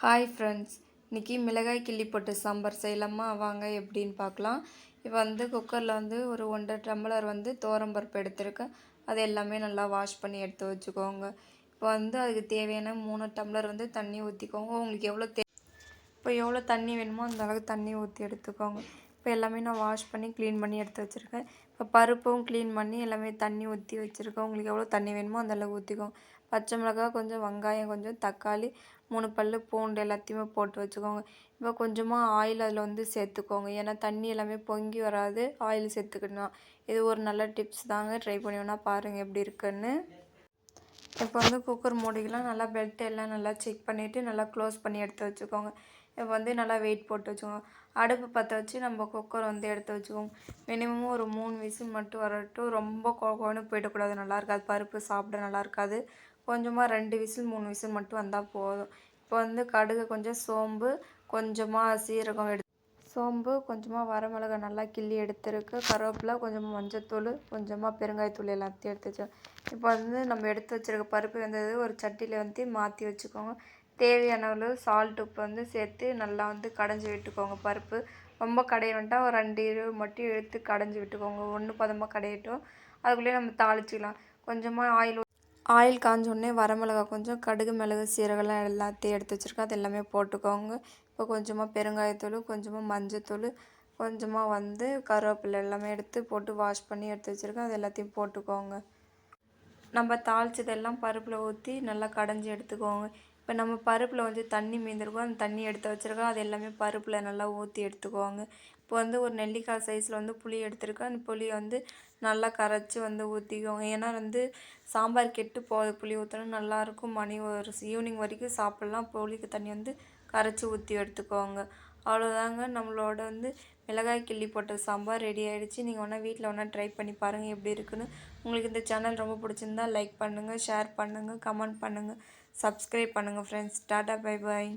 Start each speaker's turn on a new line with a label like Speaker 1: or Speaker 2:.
Speaker 1: Hi friends இன்றைக்கி மிளகாய் கிள்ளி போட்டு சாம்பார் செய்யலாமா? வாங்க எப்படின்னு பார்க்கலாம். இப்போ வந்து குக்கரில் வந்து ஒரு ஒன்றரை டம்ளர் வந்து பருப்பு எடுத்திருக்கேன். அது எல்லாமே நல்லா வாஷ் பண்ணி எடுத்து வச்சுக்கோங்க. இப்போ வந்து அதுக்கு தேவையான மூணு டம்ளர் வந்து தண்ணி ஊற்றிக்கோங்க உங்களுக்கு எவ்வளோ தே இப்போ எவ்வளோ தண்ணி வேணுமோ அந்த அளவுக்கு தண்ணி ஊற்றி எடுத்துக்கோங்க. இப்போ எல்லாமே நான் வாஷ் பண்ணி க்ளீன் பண்ணி எடுத்து வச்சுருக்கேன். இப்போ பருப்பும் க்ளீன் பண்ணி எல்லாமே தண்ணி ஊற்றி வச்சுருக்கேன். உங்களுக்கு எவ்வளோ தண்ணி வேணுமோ அந்த அளவுக்கு ஊற்றிக்கோங்க பச்சை மிளகா கொஞ்சம் வெங்காயம் கொஞ்சம் தக்காளி மூணு பல் பூண்டு எல்லாத்தையுமே போட்டு வச்சுக்கோங்க. இப்போ கொஞ்சமாக ஆயில் அதில் வந்து சேர்த்துக்கோங்க. ஏன்னா தண்ணி எல்லாமே பொங்கி வராது ஆயில் சேர்த்துக்கணும். இது ஒரு நல்ல டிப்ஸ் தாங்க. ட்ரை பண்ணி வேணால் பாருங்கள் எப்படி இருக்குன்னு. இப்போ வந்து குக்கர் மூடிக்கலாம். நல்லா பெல்ட் எல்லாம் நல்லா செக் பண்ணிவிட்டு நல்லா க்ளோஸ் பண்ணி எடுத்து வச்சுக்கோங்க. இப்போ வந்து நல்லா வெயிட் போட்டு வச்சுக்கோங்க. அடுப்பு பற்ற வச்சு நம்ம குக்கர் வந்து எடுத்து வச்சுக்கோங்க. மினிமம் ஒரு மூணு விசில் மட்டும் வரட்டும். ரொம்ப குழன்னு போயிடக்கூடாது. நல்லா இருக்காது. பருப்பு சாப்பிட நல்லா இருக்காது. கொஞ்சமாக ரெண்டு விசில் மூணு விசில் மட்டும் வந்தால் போதும். இப்போ வந்து கடுகு கொஞ்சம் சோம்பு கொஞ்சமாக சீரகம் எடு சோம்பு கொஞ்சமாக வரமிளகா நல்லா கிள்ளி எடுத்துருக்கு. கருவேப்பிலை கொஞ்சமாக மஞ்சத்தூள் கொஞ்சமாக பெருங்காயத்தூள் எல்லாத்தையும் எடுத்து வச்சோம் இப்போ வந்து நம்ம எடுத்து வச்சுருக்க பருப்பு வந்தது ஒரு சட்டியில் வந்து மாற்றி வச்சுக்கோங்க. தேவையான அளவு சால்ட் உப்பு வந்து சேர்த்து நல்லா வந்து கடைஞ்சி விட்டுக்கோங்க பருப்பு. ரொம்ப கடைய வேண்டாம். ஒரு ரெண்டு இரவு மட்டும் எடுத்து கடைஞ்சி விட்டுக்கோங்க. ஒன்று பதமாக கடையட்டும். அதுக்குள்ளேயே நம்ம தாளிச்சிக்கலாம். கொஞ்சமாக ஆயில் ஆயில் காஞ்சோடனே வரமிளகா கொஞ்சம் கடுகு மிளகு சீரகம்லாம் எல்லாத்தையும் எடுத்து வச்சுருக்கேன். அது எல்லாமே போட்டுக்கோங்க. இப்போ கொஞ்சமாக பெருங்காயத்தூள் கொஞ்சமாக மஞ்சத்தூள் கொஞ்சமாக வந்து கருவேப்பிலை எல்லாமே எடுத்து போட்டு வாஷ் பண்ணி எடுத்து வச்சுருக்கேன். அது எல்லாத்தையும் போட்டுக்கோங்க. நம்ம தாளிச்சதெல்லாம் பருப்பில் ஊற்றி நல்லா கடைஞ்சி எடுத்துக்கோங்க. இப்போ நம்ம பருப்பில் வந்து தண்ணி மீந்திருக்கோம் அந்த தண்ணி எடுத்து வச்சுருக்கோம். அது எல்லாமே பருப்பில் நல்லா ஊற்றி எடுத்துக்கோங்க. இப்போ வந்து ஒரு நெல்லிக்காய் சைஸில் வந்து புளி எடுத்துருக்கேன். அந்த புளியை வந்து நல்லா கரைச்சி வந்து ஊற்றிக்கோங்க ஏன்னா வந்து சாம்பார் கெட்டு போகுது புளி ஊற்றினா நல்லாயிருக்கும் மணி ஒரு ஈவினிங் வரைக்கும் சாப்பிட்லாம். புளிக்கு தண்ணி வந்து கரைச்சி ஊற்றி எடுத்துக்கோங்க. அவ்வளோதாங்க நம்மளோட வந்து மிளகாய் கிள்ளி போட்ட சாம்பார் ரெடி ஆகிடுச்சு நீங்கள் ஒன்றா வீட்டில் ஒன்றா ட்ரை பண்ணி பாருங்கள் எப்படி இருக்குன்னு. உங்களுக்கு இந்த சேனல் ரொம்ப பிடிச்சிருந்தா லைக் பண்ணுங்கள் ஷேர் பண்ணுங்கள் கமெண்ட் பண்ணுங்கள் சப்ஸ்கிரைப் பண்ணுங்கள் ஃப்ரெண்ட்ஸ் டாட்டா பை பாய்